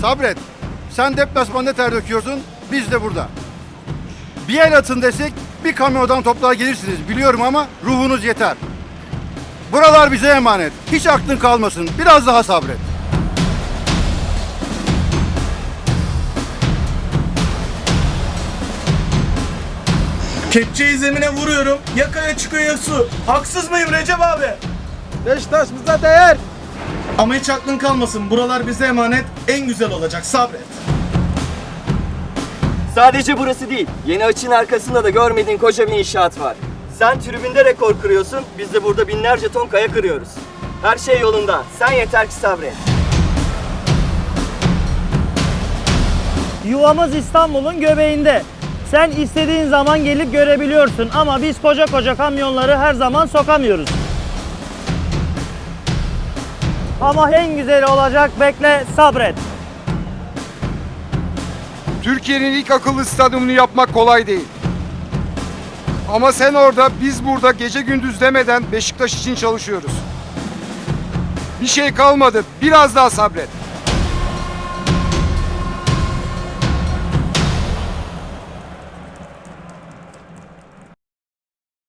Sabret. Sen deplasmanda ter döküyorsun, biz de burada. Bir el atın desek bir kamyondan toplar gelirsiniz biliyorum ama ruhunuz yeter. Buralar bize emanet. Hiç aklın kalmasın. Biraz daha sabret. Kepçeyi zemine vuruyorum. Yakaya çıkıyor su. Haksız mıyım Recep abi? Beşiktaş bize değer. Ama hiç aklın kalmasın. Buralar bize emanet. En güzel olacak. Sabret. Sadece burası değil. Yeni açın arkasında da görmediğin koca bir inşaat var. Sen tribünde rekor kırıyorsun, biz de burada binlerce ton kaya kırıyoruz. Her şey yolunda. Sen yeter ki sabret. Yuvamız İstanbul'un göbeğinde. Sen istediğin zaman gelip görebiliyorsun ama biz koca koca kamyonları her zaman sokamıyoruz. Ama en güzeli olacak bekle sabret. Türkiye'nin ilk akıllı stadyumunu yapmak kolay değil. Ama sen orada, biz burada gece gündüz demeden Beşiktaş için çalışıyoruz. Bir şey kalmadı. Biraz daha sabret.